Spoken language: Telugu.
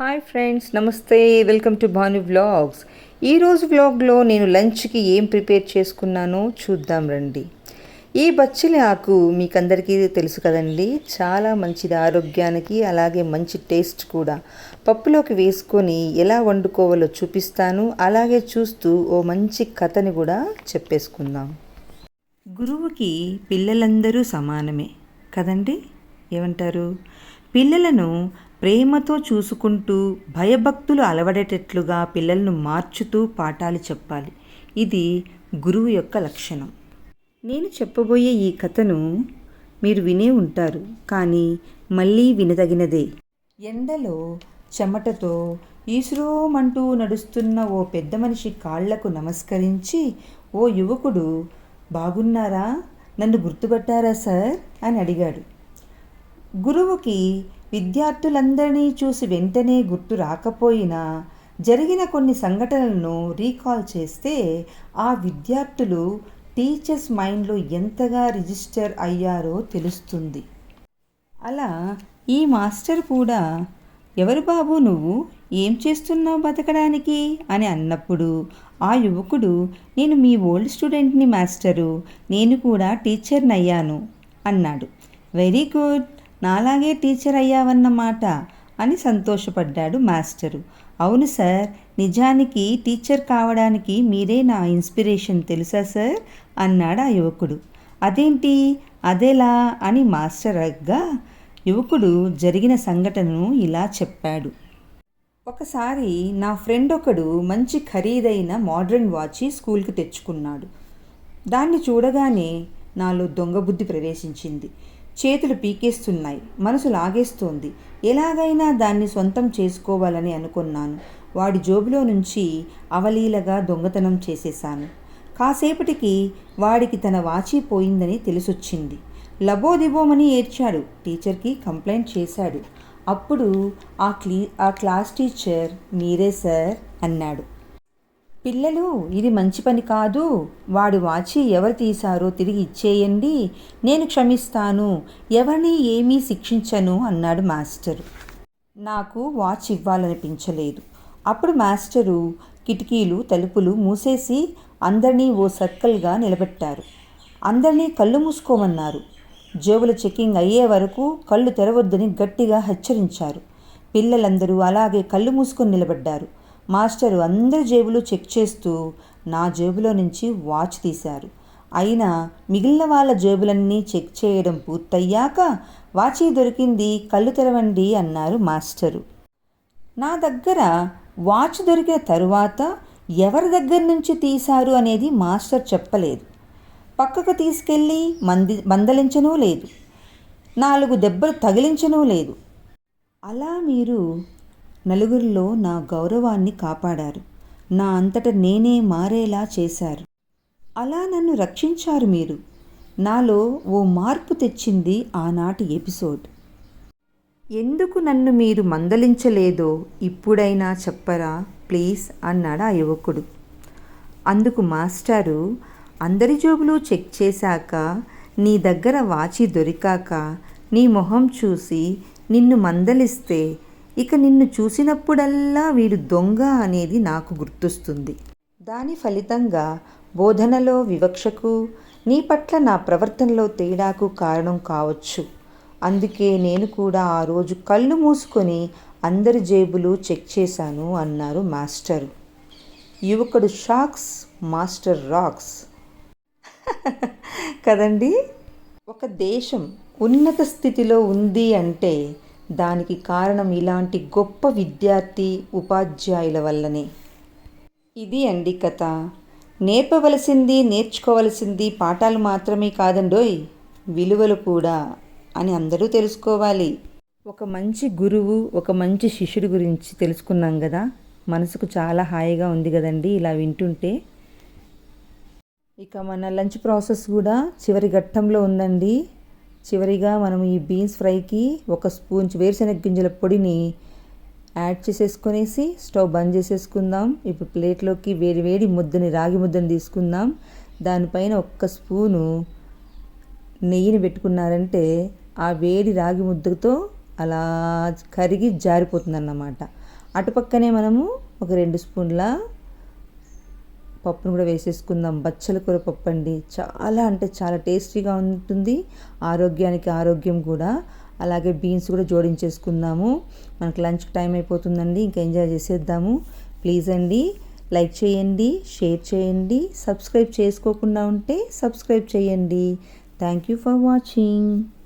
హాయ్ ఫ్రెండ్స్ నమస్తే వెల్కమ్ టు భాను వ్లాగ్స్ ఈరోజు వ్లాగ్లో నేను లంచ్కి ఏం ప్రిపేర్ చేసుకున్నానో చూద్దాం రండి. ఈ బచ్చలి ఆకు మీకందరికీ తెలుసు కదండి చాలా మంచిది ఆరోగ్యానికి అలాగే మంచి టేస్ట్ కూడా. పప్పులోకి వేసుకొని ఎలా వండుకోవాలో చూపిస్తాను అలాగే చూస్తూ ఓ మంచి కథని కూడా చెప్పేసుకుందాం. గురువుకి పిల్లలందరూ సమానమే కదండి ఏమంటారు? పిల్లలను ప్రేమతో చూసుకుంటూ భయభక్తులు అలవడేటట్లుగా పిల్లలను మార్చుతూ పాఠాలు చెప్పాలి. ఇది గురువు యొక్క లక్షణం. నేను చెప్పబోయే ఈ కథను మీరు వినే ఉంటారు కానీ మళ్ళీ వినదగినదే. ఎండలో చెమటతో ఈశ్రోమంటూ నడుస్తున్న ఓ పెద్ద మనిషి కాళ్ళకు నమస్కరించి ఓ యువకుడు బాగున్నారా? నన్ను గుర్తుపట్టారా సార్? అని అడిగాడు. గురువుకి విద్యార్థులందరినీ చూసి వెంటనే గుర్తు రాకపోయినా జరిగిన కొన్ని సంఘటనలను రీకాల్ చేస్తే ఆ విద్యార్థులు టీచర్స్ మైండ్లో ఎంతగా రిజిస్టర్ అయ్యారో తెలుస్తుంది. అలా ఈ మాస్టర్ కూడా ఎవరు బాబు నువ్వు? ఏం చేస్తున్నావు బతకడానికి? అని అన్నప్పుడు ఆ యువకుడు నేను మీ ఓల్డ్ స్టూడెంట్ని మాస్టరు. నేను కూడా టీచర్ని అయ్యాను అన్నాడు. Very good. నాలాగే టీచర్ అయ్యావన్నమాట అని సంతోషపడ్డాడు మాస్టరు. అవును సార్ నిజానికి టీచర్ కావడానికి మీరే నా ఇన్స్పిరేషన్ తెలుసా సార్? అన్నాడు ఆ యువకుడు. అదేంటి? అదేలా? అని మాస్టర్ అగ్గా యువకుడు జరిగిన సంఘటనను ఇలా చెప్పాడు. ఒకసారి నా ఫ్రెండ్ ఒకడు మంచి ఖరీదైన మోడ్రన్ వాచి స్కూల్కి తెచ్చుకున్నాడు. దాన్ని చూడగానే నాలో దొంగ బుద్ధి ప్రవేశించింది. చేతులు పీకేస్తున్నాయి మనసు లాగేస్తోంది. ఎలాగైనా దాన్ని సొంతం చేసుకోవాలని అనుకున్నాను. వాడి జోబులో నుంచి అవలీలగా దొంగతనం చేసేశాను. కాసేపటికి వాడికి తన వాచి పోయిందని తెలిసొచ్చింది. లబోదిబోమని ఏడ్చాడు. టీచర్కి కంప్లైంట్ చేశాడు. అప్పుడు ఆ క్లీ ఆ క్లాస్ టీచర్ మీరే సార్ అన్నాడు. పిల్లలు ఇది మంచి పని కాదు. వాడు వాచి ఎవరు తీశారో తిరిగి ఇచ్చేయండి. నేను క్షమిస్తాను. ఎవరిని ఏమీ శిక్షించను అన్నాడు మాస్టరు. నాకు వాచ్ ఇవ్వాలనిపించలేదు. అప్పుడు మాస్టరు కిటికీలు తలుపులు మూసేసి అందరినీ ఓ సర్కిల్గా నిలబెట్టారు. అందరినీ కళ్ళు మూసుకోమన్నారు. జోబుల చెకింగ్ అయ్యే వరకు కళ్ళు తెరవద్దని గట్టిగా హెచ్చరించారు. పిల్లలందరూ అలాగే కళ్ళు మూసుకొని నిలబడ్డారు. మాస్టరు అందరి జేబులు చెక్ చేస్తూ నా జేబులో నుంచి వాచ్ తీశారు. అయినా మిగిలిన వాళ్ళ జేబులన్నీ చెక్ చేయడం పూర్తయ్యాక వాచి దొరికింది కళ్ళు తెరవండి అన్నారు మాస్టరు. నా దగ్గర వాచ్ దొరికిన తరువాత ఎవరి దగ్గర నుంచి తీశారు అనేది మాస్టర్ చెప్పలేదు. పక్కకు తీసుకెళ్ళి మంది మందలించనూ లేదు. నాలుగు దెబ్బలు తగిలించనూ లేదు. అలా మీరు నలుగురిలో నా గౌరవాన్ని కాపాడారు. నా అంతట నేనే మారేలా చేశారు. అలా నన్ను రక్షించారు మీరు. నాలో ఓ మార్పు తెచ్చింది ఆనాటి ఎపిసోడ్. ఎందుకు నన్ను మీరు మందలించలేదో ఇప్పుడైనా చెప్పరా? ప్లీజ్ అన్నాడు ఆ యువకుడు. అందుకు మాస్టారు అందరి జోబులు చెక్ చేశాక నీ దగ్గర వాచి దొరికాక నీ మొహం చూసి నిన్ను మందలిస్తే ఇక నిన్ను చూసినప్పుడల్లా వీడు దొంగ అనేది నాకు గుర్తొస్తుంది. దాని ఫలితంగా బోధనలో వివక్షకు నీ పట్ల నా ప్రవర్తనలో తేడాకు కారణం కావచ్చు. అందుకే నేను కూడా ఆ రోజు కళ్ళు మూసుకొని అందరి జేబులు చెక్ చేశాను అన్నారు మాస్టర్. యువకుడు షాక్స్ మాస్టర్ రాక్స్. కదండి? ఒక దేశం ఉన్నత స్థితిలో ఉంది అంటే దానికి కారణం ఇలాంటి గొప్ప విద్యార్థి ఉపాధ్యాయుల వల్లనే. ఇది అండి కథ. నేర్పవలసింది నేర్చుకోవలసింది పాఠాలు మాత్రమే కాదండోయ్ విలువలు కూడా అని అందరూ తెలుసుకోవాలి. ఒక మంచి గురువు ఒక మంచి శిష్యుడి గురించి తెలుసుకున్నాం కదా? మనసుకు చాలా హాయిగా ఉంది కదండి ఇలా వింటుంటే. ఇక మన లంచ్ ప్రాసెస్ కూడా చివరి ఘట్టంలో ఉందండి. చివరిగా మనం ఈ బీన్స్ ఫ్రైకి ఒక స్పూన్ వేరుశనగ గింజల పొడిని యాడ్ చేసేసుకొనేసి స్టవ్ బంద్ చేసేసుకుందాం. ఇప్పుడు ప్లేట్లోకి వేడి వేడి ముద్దని రాగి ముద్దని తీసుకుందాం. దానిపైన ఒక్క స్పూను నెయ్యిని పెట్టుకున్నారంటే ఆ వేడి రాగి ముద్దతో అలా కరిగి జారిపోతుందన్నమాట. అటుపక్కనే మనము ఒక రెండు స్పూన్ల పప్పును కూడా వేసేసుకుందాం. బచ్చల కూర పప్పు అండి చాలా అంటే చాలా టేస్టీగా ఉంటుంది. ఆరోగ్యానికి ఆరోగ్యం కూడా. అలాగే బీన్స్ కూడా జోడించేసుకుందాము. మనకు లంచ్ టైం అయిపోతుందండి. ఇంకా ఎంజాయ్ చేసేద్దాము. ప్లీజ్ అండి లైక్ చేయండి షేర్ చేయండి. సబ్స్క్రైబ్ చేసుకోకుండా ఉంటే సబ్స్క్రైబ్ చేయండి. Thank you for watching.